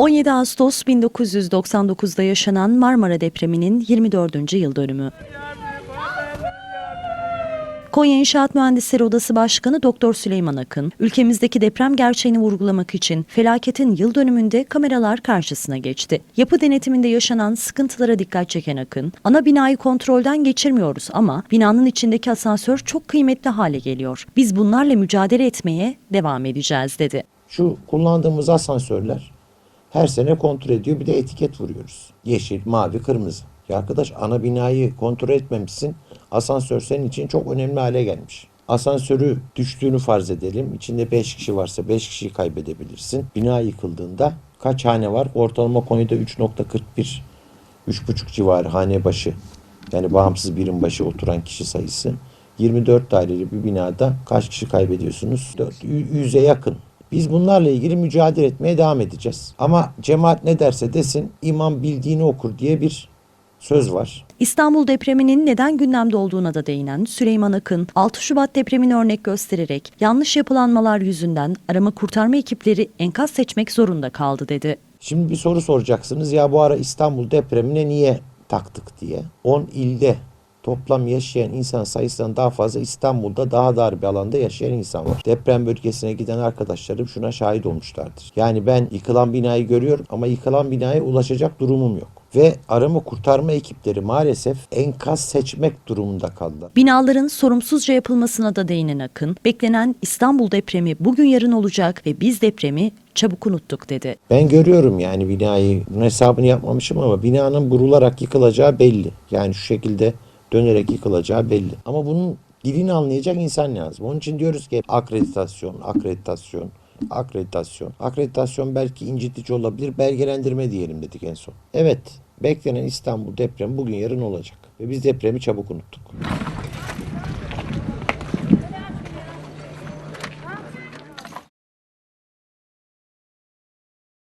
17 Ağustos 1999'da yaşanan Marmara depreminin 24. yıl dönümü. Konya İnşaat Mühendisleri Odası Başkanı Doktor Süleyman Akın, ülkemizdeki deprem gerçeğini vurgulamak için felaketin yıl dönümünde kameralar karşısına geçti. Yapı denetiminde yaşanan sıkıntılara dikkat çeken Akın, ana binayı kontrolden geçirmiyoruz ama binanın içindeki asansör çok kıymetli hale geliyor. Biz bunlarla mücadele etmeye devam edeceğiz dedi. Şu kullandığımız asansörler her sene kontrol ediyor. Bir de etiket vuruyoruz. Yeşil, mavi, kırmızı. Ya arkadaş ana binayı kontrol etmemişsin. Asansör senin için çok önemli hale gelmiş. Asansörü düştüğünü farz edelim. İçinde 5 kişi varsa 5 kişiyi kaybedebilirsin. Bina yıkıldığında kaç hane var? Ortalama Konya'da 3.41 3,5 civarı hane başı. Yani bağımsız birim başı oturan kişi sayısı. 24 daireli bir binada kaç kişi kaybediyorsunuz? 4, 100'e yakın. Biz bunlarla ilgili mücadele etmeye devam edeceğiz. Ama cemaat ne derse desin imam bildiğini okur diye bir söz var. İstanbul depreminin neden gündemde olduğuna da değinen Süleyman Akın, 6 Şubat depremini örnek göstererek yanlış yapılanmalar yüzünden arama kurtarma ekipleri enkaz seçmek zorunda kaldı dedi. Şimdi bir soru soracaksınız ya bu ara İstanbul depremine niye taktık diye. 10 ilde toplam yaşayan insan sayısından daha fazla İstanbul'da daha dar bir alanda yaşayan insan var. Deprem bölgesine giden arkadaşlarım şuna şahit olmuşlardır. Yani ben yıkılan binayı görüyorum ama yıkılan binaya ulaşacak durumum yok. Ve arama kurtarma ekipleri maalesef enkaz seçmek durumunda kaldılar. Binaların sorumsuzca yapılmasına da değinen Akın, beklenen İstanbul depremi bugün yarın olacak ve biz depremi çabuk unuttuk dedi. Ben görüyorum yani binayı, bunun hesabını yapmamışım ama binanın burularak yıkılacağı belli. Yani şu şekilde dönerek yıkılacağı belli. Ama bunun dilini anlayacak insan lazım. Onun için diyoruz ki akreditasyon, akreditasyon, akreditasyon. Akreditasyon belki incitici olabilir, belgelendirme diyelim dedik en son. Evet, beklenen İstanbul depremi bugün yarın olacak. Ve biz depremi çabuk unuttuk.